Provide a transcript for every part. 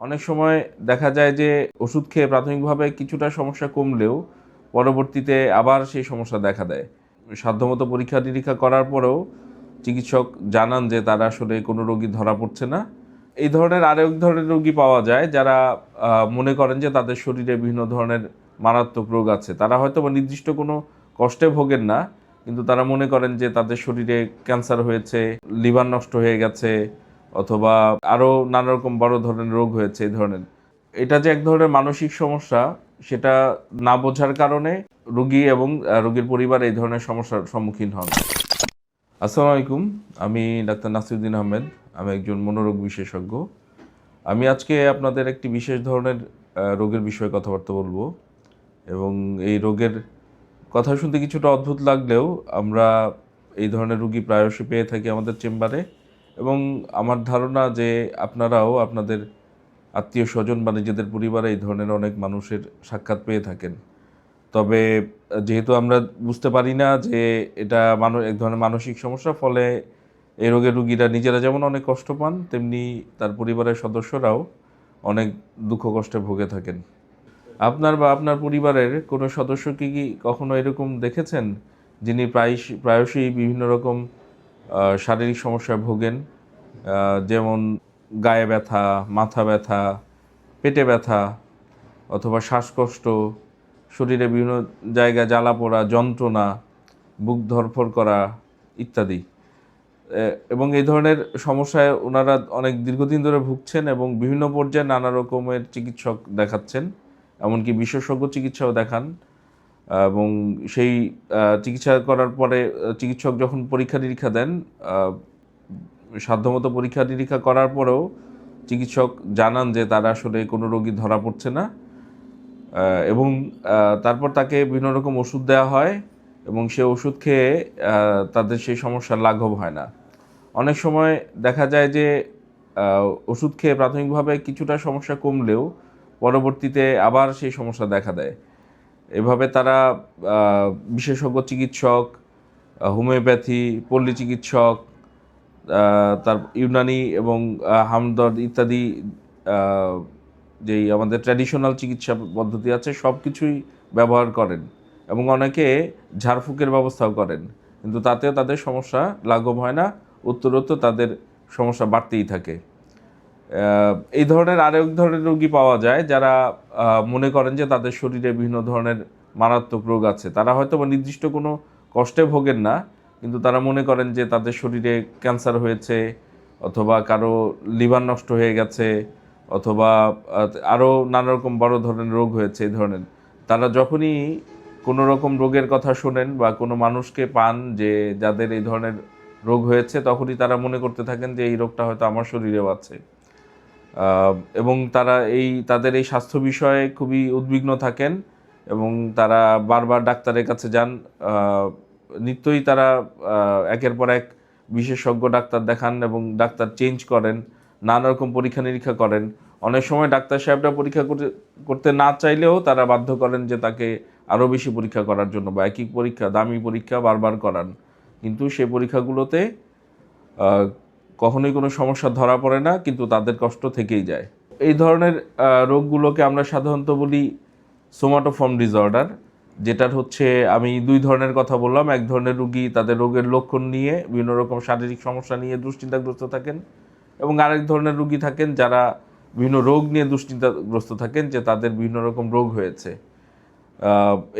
অনেক সময় দেখা যায় যে ওষুধ খেয়ে প্রাথমিকভাবে কিছুটা সমস্যা কমলেও পরবর্তীতে আবার সেই সমস্যা দেখা দেয়। সাধ্যমতো পরীক্ষা নিরীক্ষা করার পরেও চিকিৎসক জানান যে তারা আসলে কোনো রোগী ধরা পড়ছে না। এই ধরনের আরেক ধরনের রোগী পাওয়া যায় যারা মনে করেন যে তাদের শরীরে বিভিন্ন ধরনের মারাত্মক রোগ আছে। তারা হয়তো বা নির্দিষ্ট কোনো কষ্টে ভোগেন না, কিন্তু তারা মনে করেন যে তাদের শরীরে ক্যান্সার হয়েছে, লিভার নষ্ট হয়ে গেছে অথবা আরও নানা রকম বড় ধরনের রোগ হয়েছে এই ধরনের। এটা যে এক ধরনের মানসিক সমস্যা, সেটা না বোঝার কারণে রোগী এবং রোগীর পরিবার এই ধরনের সমস্যার সম্মুখীন হন। আসসালামু আলাইকুম, আমি ডাক্তার নাসিরুদ্দিন আহমেদ, আমি একজন মনোরোগ বিশেষজ্ঞ। আমি আজকে আপনাদের একটি বিশেষ ধরনের রোগের বিষয়ে কথাবার্তা বলব এবং এই রোগের কথা শুনতে কিছুটা অদ্ভুত লাগলেও আমরা এই ধরনের রুগী প্রায়শই পেয়ে থাকি আমাদের চেম্বারে। এবং আমার ধারণা যে আপনারাও আপনাদের আত্মীয় স্বজন বা নিজেদের পরিবারে এই ধরনের অনেক মানুষের সাক্ষাৎ পেয়ে থাকেন। তবে, যেহেতু আমরা বুঝতে পারি না যে এটা মানুষ এক ধরনের মানসিক সমস্যা ফলে এই রোগের রুগীরা নিজেরা যেমন অনেক কষ্ট পান, তেমনি তার পরিবারের সদস্যরাও অনেক দুঃখ কষ্টে ভুগে থাকেন। আপনার বা আপনার পরিবারের কোনো সদস্যকে কি কখনো এরকম দেখেছেন? যিনি প্রায়শ, প্রায়শই বিভিন্ন রকম শারীরিক সমস্যায় ভোগেন যেমন গায়ে ব্যথা, মাথা ব্যথা, পেটে ব্যথা অথবা শ্বাসকষ্ট, শরীরে বিভিন্ন জায়গায় জ্বালা পোড়া, যন্ত্রণা, বুক ধরফর করা ইত্যাদি। এবং এই ধরনের সমস্যায় ওনারা অনেক দীর্ঘদিন ধরে ভুগছেন এবং বিভিন্ন পর্যায়ে নানা রকমের চিকিৎসক দেখাচ্ছেন, এমনকি বিশেষজ্ঞ চিকিৎসাও দেখান। এবং সেই চিকিৎসা করার পরে চিকিৎসক যখন পরীক্ষা নিরীক্ষা দেন সাধ্যমতো পরীক্ষা নিরীক্ষা করার পরেও চিকিৎসক জানান যে তারা আসলে কোনো রোগী ধরা পড়ছে না। এবং তারপর তাকে বিভিন্ন রকম ওষুধ দেওয়া হয় এবং সে ওষুধ খেয়ে তাদের সেই সমস্যার লাঘব হয় না। অনেক সময় দেখা যায় যে ওষুধ খেয়ে প্রাথমিকভাবে কিছুটা সমস্যা কমলেও পরবর্তীতে আবার সেই সমস্যা দেখা দেয়। এভাবে তারা বিশেষজ্ঞ চিকিৎসক হোমিওপ্যাথি, পল্লী চিকিৎসক তার ইউনানি এবং হামদর্দ ইত্যাদি যেই আমাদের ট্র্যাডিশনাল চিকিৎসা পদ্ধতি আছে, সব কিছুই ব্যবহার করেন এবং অনেকে ঝাড়ফুঁকের ব্যবস্থাও করেন। কিন্তু তাতেও তাদের সমস্যা লাঘব হয় না, উত্তরোত্তর তাদের সমস্যা বাড়তেই থাকে। এই ধরনের আরেক ধরনের রোগী পাওয়া যায় যারা মনে করেন যে তাদের শরীরে বিভিন্ন ধরনের মারাত্মক রোগ আছে। তারা হয়তো বা নির্দিষ্ট কোনো কষ্টে ভোগেন না, কিন্তু তারা মনে করেন যে তাদের শরীরে ক্যান্সার হয়েছে, অথবা কারও লিভার নষ্ট হয়ে গেছে, অথবা আরও নানা রকম বড় ধরনের রোগ হয়েছে এই ধরনের। তারা যখনই কোনো রকম রোগের কথা শোনেন বা কোনো মানুষকে পান যে যাদের এই ধরনের রোগ হয়েছে, তখনই তারা মনে করতে থাকেন যে এই রোগটা হয়তো আমার শরীরেও আছে। এবং তারা এই, তাদের এই স্বাস্থ্য বিষয়ে খুবই উদ্বিগ্ন থাকেন এবং তারা বারবার ডাক্তারের কাছে যান। নিত্যই তারা একের পর এক বিশেষজ্ঞ ডাক্তার দেখান এবং ডাক্তার চেঞ্জ করেন, নানা রকম পরীক্ষা নিরীক্ষা করেন। অনেক সময় ডাক্তার সাহেবরা পরীক্ষা করতে- না চাইলেও তারা বাধ্য করেন যে তাকে আরও বেশি পরীক্ষা করার জন্য বা একই পরীক্ষা, দামি পরীক্ষা বারবার করান। কিন্তু সেই পরীক্ষাগুলোতে কখনোই কোনো সমস্যা ধরা পড়ে না, কিন্তু তাদের কষ্ট থেকেই যায়। এই ধরনের রোগগুলোকে আমরা সাধারণত বলি সোমাটোফর্ম ডিসঅর্ডার, যেটার হচ্ছে আমি দুই ধরনের কথা বললাম। এক ধরনের রুগী তাদের রোগের লক্ষণ নিয়ে বিভিন্ন রকম শারীরিক সমস্যা নিয়ে দুশ্চিন্তাগ্রস্ত থাকেন এবং আরেক ধরনের রুগী থাকেন যারা বিভিন্ন রোগ নিয়ে দুশ্চিন্তাগ্রস্ত থাকেন, যে তাদের বিভিন্ন রকম রোগ হয়েছে।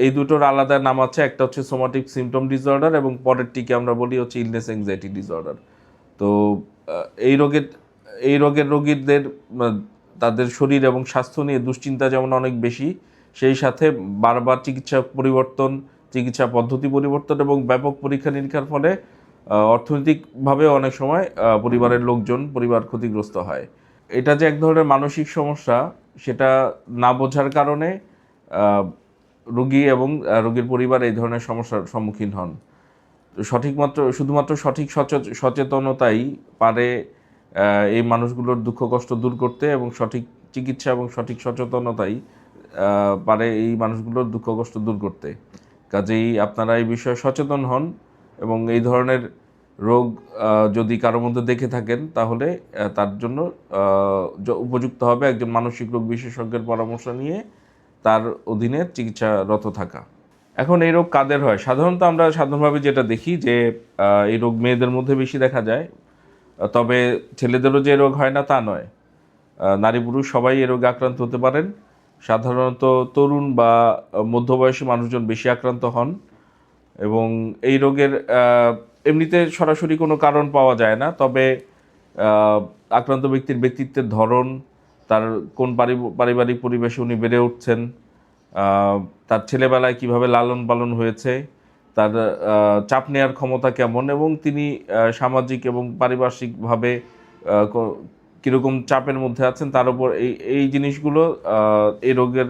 এই দুটোর আলাদা নাম আছে, একটা হচ্ছে সোমাটিক সিমটম ডিসঅর্ডার এবং পরেরটিকে আমরা বলি হচ্ছে ইলনেস অ্যাংজাইটি ডিসঅর্ডার। তো এই রোগের এই রোগের রোগীদের তাদের শরীর এবং স্বাস্থ্য নিয়ে দুশ্চিন্তা যেমন অনেক বেশি, সেই সাথে বারবার চিকিৎসা পরিবর্তন, চিকিৎসা পদ্ধতি পরিবর্তন এবং ব্যাপক পরীক্ষা নিরীক্ষার ফলে অর্থনৈতিকভাবে অনেক সময় পরিবারের লোকজন পরিবার ক্ষতিগ্রস্ত হয়। এটা যে এক ধরনের মানসিক সমস্যা, সেটা না বোঝার কারণে রোগী এবং রোগীর পরিবার এই ধরনের সমস্যার সম্মুখীন হন। সঠিক মাত্র শুধুমাত্র সঠিক সচে- সচেতনতাই পারে এই মানুষগুলোর দুঃখ কষ্ট দূর করতে এবং সঠিক চিকিৎসা এবং সঠিক সচেতনতাই পারে এই মানুষগুলোর দুঃখ কষ্ট দূর করতে। কাজেই আপনারা এই বিষয়ে সচেতন হন এবং এই ধরনের রোগ যদি কারোর মধ্যে দেখে থাকেন, তাহলে তার জন্য উপযুক্ত হবে একজন মানসিক রোগ বিশেষজ্ঞের পরামর্শ নিয়ে তার অধীনে চিকিৎসারত থাকা। এখন এই রোগ কাদের হয়? সাধারণত আমরা সাধারণভাবে যেটা দেখি যে এই রোগ মেয়েদের মধ্যে বেশি দেখা যায়। তবে ছেলেদেরও যে রোগ হয় না তা নয়। নারী পুরুষ সবাই এই রোগে আক্রান্ত হতে পারেন। সাধারণত তরুণ বা মধ্যবয়সী মানুষজন বেশি আক্রান্ত হন এবং এই রোগের এমনিতে সরাসরি কোনো কারণ পাওয়া যায় না। তবে আক্রান্ত ব্যক্তির ব্যক্তিত্বের ধরন, তার কোন পারি- পারিবারিক পরিবেশে উনি বেড়ে উঠছেন তার ছেলেবেলায় কীভাবে লালন পালন হয়েছে, তার চাপ নেওয়ার ক্ষমতা কেমন এবং তিনি সামাজিক এবং পারিপার্শ্বিকভাবে কীরকম চাপের মধ্যে আছেন, তার উপর এই এই জিনিসগুলো এই রোগের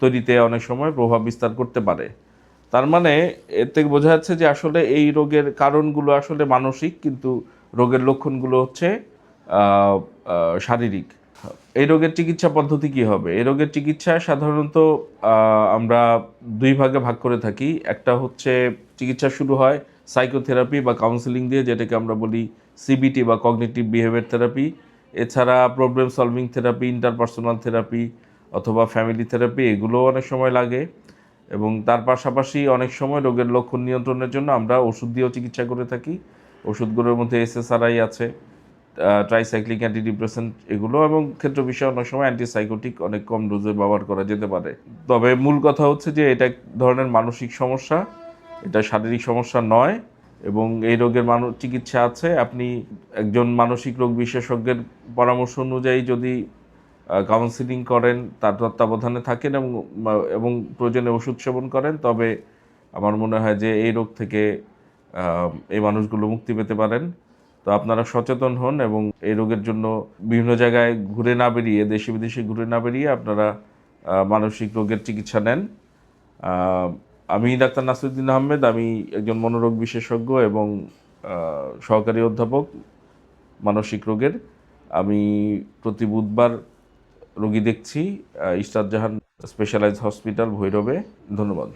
তৈরিতে অনেক সময় প্রভাব বিস্তার করতে পারে। তার মানে এর থেকে বোঝা যাচ্ছে যে আসলে এই রোগের কারণগুলো আসলে মানসিক, কিন্তু রোগের লক্ষণগুলো হচ্ছে শারীরিক। এই রোগের চিকিৎসা পদ্ধতি কি হবে? এই রোগের চিকিৎসা সাধারণত আমরা দুই ভাগে ভাগ করে থাকি। একটা হচ্ছে চিকিৎসা শুরু হয় সাইকোথেরাপি বা কাউন্সিলিং দিয়ে, যেটাকে আমরা বলি সিবিটি বা কগনিটিভ বিহেভিয়ার থেরাপি এছাড়া problem solving therapy interpersonal therapy অথবা ফ্যামিলি থেরাপি এগুলো অনেক সময় লাগে। এবং তার পাশাপাশি অনেক সময় রোগের লক্ষণ নিয়ন্ত্রণের জন্য আমরা ওষুধ দিয়েও চিকিৎসা করে থাকি। ওষুধগুলোর মধ্যে এসএসআরআই আছে। ট্রাইসাইক্লিক অ্যান্টিডিপ্রেসেন্ট এগুলো এবং ক্ষেত্র বিষয়ে অনেক সময় অ্যান্টিসাইকোটিক অনেক কম ডোজে ব্যবহার করা যেতে পারে। তবে মূল কথা হচ্ছে যে এটা এক ধরনের মানসিক সমস্যা, এটা শারীরিক সমস্যা নয় এবং এই রোগের মানুষ চিকিৎসা আছে। আপনি একজন মানসিক রোগ বিশেষজ্ঞের পরামর্শ অনুযায়ী যদি কাউন্সিলিং করেন, তার তত্ত্বাবধানে থাকেন এবং এবং প্রয়োজনে ওষুধ সেবন করেন, তবে আমার মনে হয় যে এই রোগ থেকে এই মানুষগুলো মুক্তি পেতে পারেন। তো আপনারা সচেতন হন এবং এই রোগের জন্য বিভিন্ন জায়গায় ঘুরে না বেরিয়ে দেশে বিদেশে ঘুরে না বেরিয়ে আপনারা মানসিক রোগের চিকিৎসা নেন। আমি ডাক্তার নাসিরুদ্দিন আহমেদ আমি একজন মনোরোগ বিশেষজ্ঞ এবং সহকারী অধ্যাপক মানসিক রোগের। আমি প্রতি বুধবার রোগী দেখছি আহ, জাহান স্পেশালাইজ হসপিটাল ভৈরবে। ধন্যবাদ।